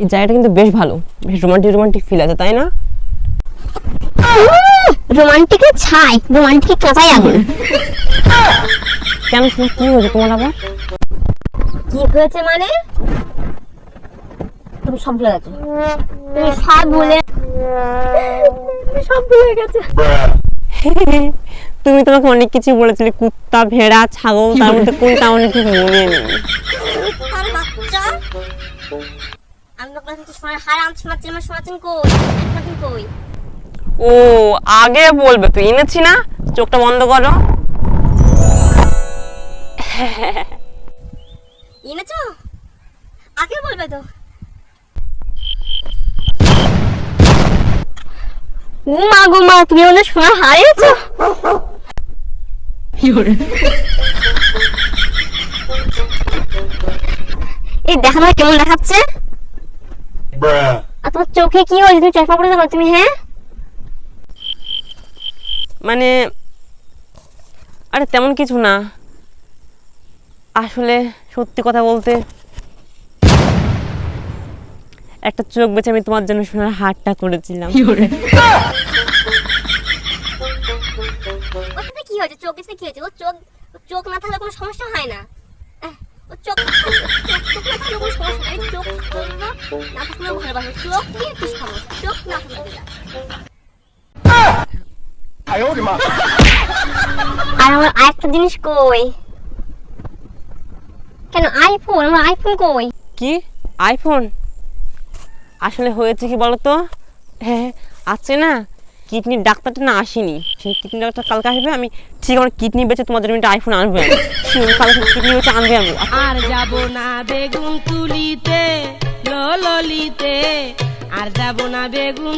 এই জায়গাটা কিন্তু বেশ ভালো। বেশ রোমান্টিক রোমান্টিক ফিল আছে তাই না? রোমান্টিকের ছাই রোমান্টিক কাঁচাই আগুন কেন তোমার কি হয়েছে তোমার আবার? কি হয়েছে মানে? তুমি সব ভুলে গেছো। তুমি সব ভুলে সব ভুলে গেছো। তুমি তোমাকে অনেক কিছু বলেছিলে কুত্তা ভেড়া ছাগল তার মধ্যে কোনটা আমার ঠিক মনে নেই। ও আগে বলবে তুই এনেছি না? চোখটা বন্ধ করো। এনেছো? আগে বলবে তো। ও মা গো মা তুমি আমাদের সোনার হারিয়েছো এই দেখা না কেমন দেখাচ্ছে। আর তোমার চোখে কি হয়েছে তুমি চশমা পরে দেখো তুমি হ্যাঁ? মানে আরে তেমন কিছু না। আসলে সত্যি কথা বলতে একটা চোখ বেছে আমি তোমার জন্য সোনার হারটা করেছিলাম। কি হয়েছে? চোখ এসে কি হয়েছে ও চোখ চোখ না থাকলে কোনো সমস্যা হয় না। ও চোখ না থাকলেও ভালোবাসে চোখ কি কি সমস্যা চোখ না থাকলে আর আমার আরেকটা জিনিস কই? কেন আইফোন? আমার আইফোন কই? কি? আইফোন? আসলে হয়েছে কি বলতো? হ্যাঁ আছে না? কিডনির ডাক্তারটা না আসেনি। সেই কিডনি ডাক্তার কালকে আসবে আমি ঠিক আমার কিডনি বেচে তোমাদের জন্য আইফোন আনবে। কালকে কিডনি বেচে আনবে আমি। আর যাব না বেগুন তুলিতে। ললিতে আর যাব না বেগুন